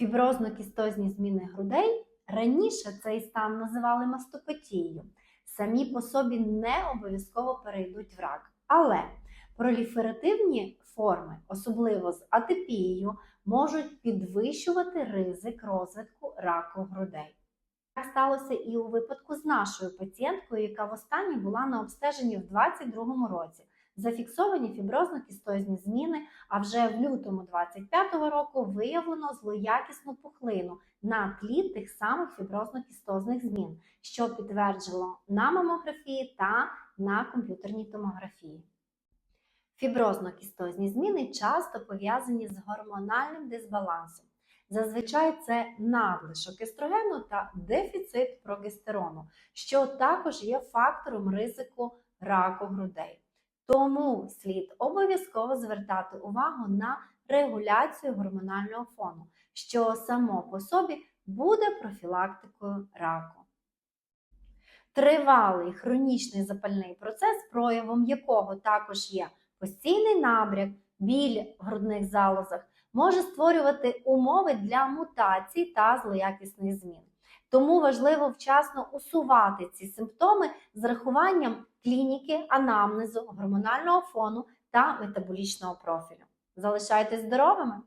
Фіброзно-кістозні зміни грудей раніше цей стан називали мастопатією. Самі по собі не обов'язково перейдуть в рак. Але проліферативні форми, особливо з атипією, можуть підвищувати ризик розвитку раку грудей. Так сталося і у випадку з нашою пацієнткою, яка востаннє була на обстеженні в 2022 році. Зафіксовані фіброзно-кістозні зміни, а вже в лютому 2025 року виявлено злоякісну пухлину на тлі тих самих фіброзно-кістозних змін, що підтверджило на мамографії та на комп'ютерній томографії. Фіброзно-кістозні зміни часто пов'язані з гормональним дисбалансом. Зазвичай це надлишок естрогену та дефіцит прогестерону, що також є фактором ризику раку грудей. Тому слід обов'язково звертати увагу на регуляцію гормонального фону, що само по собі буде профілактикою раку. Тривалий хронічний запальний процес, проявом якого також є постійний набряк, біль в грудних залозах, може створювати умови для мутацій та злоякісних змін. Тому важливо вчасно усувати ці симптоми з рахуванням клініки, анамнезу, гормонального фону та метаболічного профілю. Залишайтесь здоровими!